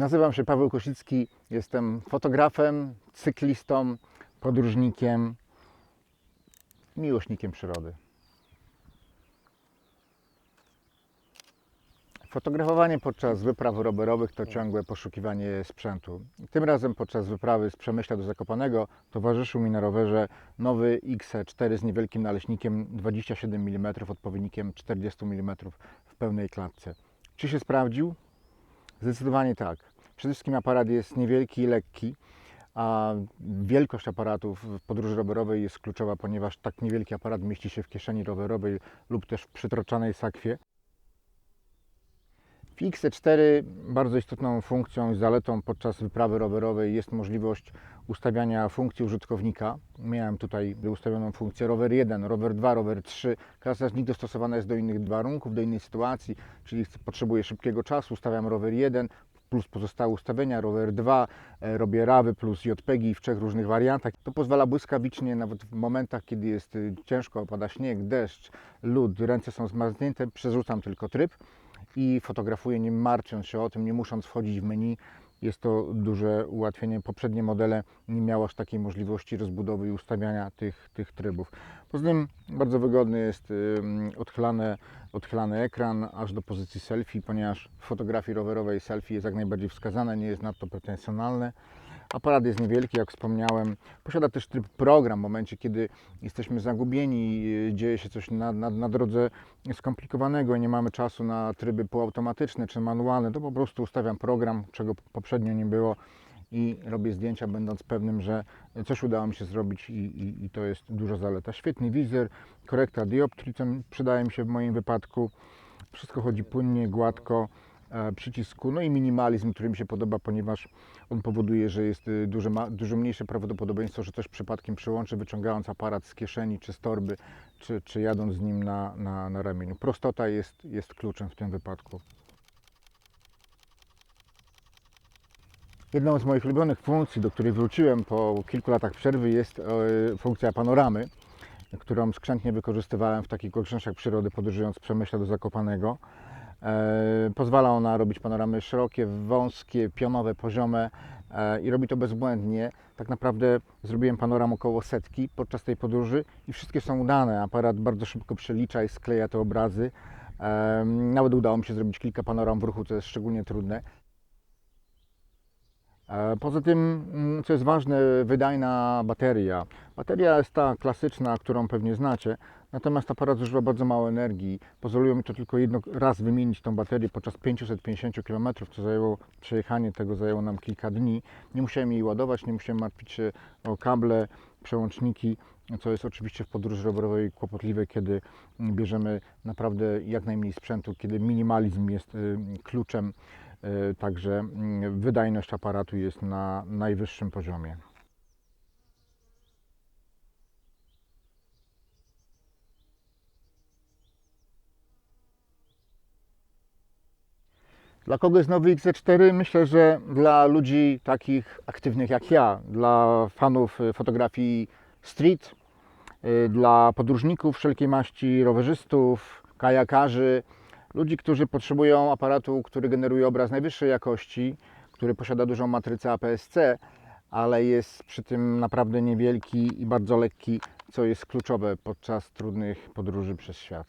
Nazywam się Paweł Kosicki, jestem fotografem, cyklistą, podróżnikiem, miłośnikiem przyrody. Fotografowanie podczas wypraw rowerowych to ciągłe poszukiwanie sprzętu. Tym razem podczas wyprawy z Przemyśla do Zakopanego towarzyszył mi na rowerze nowy XE4 z niewielkim naleśnikiem 27 mm odpowiednikiem 40 mm w pełnej klatce. Czy się sprawdził? Zdecydowanie tak. Przede wszystkim aparat jest niewielki i lekki, a wielkość aparatów w podróży rowerowej jest kluczowa, ponieważ tak niewielki aparat mieści się w kieszeni rowerowej lub też w przytroczanej sakwie. W XC4 bardzo istotną funkcją i zaletą podczas wyprawy rowerowej jest możliwość ustawiania funkcji użytkownika. Miałem tutaj ustawioną funkcję rower 1, rower 2, rower 3. Każda z nich dostosowana jest do innych warunków, do innej sytuacji, czyli potrzebuję szybkiego czasu, ustawiam rower 1 plus pozostałe ustawienia, rower 2, e, robię rawy plus JPEGi w trzech różnych wariantach. To pozwala błyskawicznie, nawet w momentach, kiedy jest y, ciężko, opada śnieg, deszcz, lód, ręce są zmarznięte, przerzucam tylko tryb i fotografuję nie martwiąc się o tym, nie musząc wchodzić w menu. Jest to duże ułatwienie. Poprzednie modele nie miały aż takiej możliwości rozbudowy i ustawiania tych, tych trybów. Poza tym bardzo wygodny jest odchylany, odchylany ekran aż do pozycji selfie, ponieważ w fotografii rowerowej selfie jest jak najbardziej wskazane, nie jest nadto pretensjonalne. Aparat jest niewielki, jak wspomniałem. Posiada też tryb program w momencie, kiedy jesteśmy zagubieni, yy, dzieje się coś na, na, na drodze skomplikowanego i nie mamy czasu na tryby półautomatyczne czy manualne, to po prostu ustawiam program, czego poprzednio nie było i robię zdjęcia, będąc pewnym, że coś udało mi się zrobić i, i, i to jest duża zaleta. Świetny wizjer, korekta dioptrii, co przydaje mi się w moim wypadku. Wszystko chodzi płynnie, gładko e, przycisku, no i minimalizm, który mi się podoba, ponieważ on powoduje, że jest y, duże, ma, dużo mniejsze prawdopodobieństwo, że coś przypadkiem przyłączy, wyciągając aparat z kieszeni czy z torby, czy, czy jadąc z nim na, na, na ramieniu. Prostota jest, jest kluczem w tym wypadku. Jedną z moich ulubionych funkcji, do której wróciłem po kilku latach przerwy, jest e, funkcja panoramy, którą skrzętnie wykorzystywałem w takich okolicznościach przyrody, podróżując z Przemyśla do Zakopanego. E, Pozwala ona robić panoramy szerokie, wąskie, pionowe, poziome e, i robi to bezbłędnie. Tak naprawdę zrobiłem panoram około setki podczas tej podróży i wszystkie są udane. Aparat bardzo szybko przelicza i skleja te obrazy. E, Nawet udało mi się zrobić kilka panoram w ruchu, co jest szczególnie trudne. Poza tym, mm, co jest ważne, wydajna bateria. Bateria jest ta klasyczna, którą pewnie znacie, natomiast aparat zużywa bardzo mało energii. Pozwoliło mi to tylko jedno raz wymienić tą baterię podczas 550 km, co zajęło, przejechanie tego zajęło nam kilka dni. Nie musiałem jej ładować, nie musiałem martwić się o kable, przełączniki, co jest oczywiście w podróży rowerowej kłopotliwe, kiedy bierzemy naprawdę jak najmniej sprzętu, kiedy minimalizm jest y, kluczem. Y, Także mm, wydajność aparatu jest na najwyższym poziomie. Dla kogo jest nowy XC4? Myślę, że dla ludzi takich aktywnych jak ja, dla fanów y, fotografii street, dla podróżników wszelkiej maści, rowerzystów, kajakarzy, ludzi, którzy potrzebują aparatu, który generuje obraz najwyższej jakości, który posiada dużą matrycę APS-C, ale jest przy tym naprawdę niewielki i bardzo lekki, co jest kluczowe podczas trudnych podróży przez świat.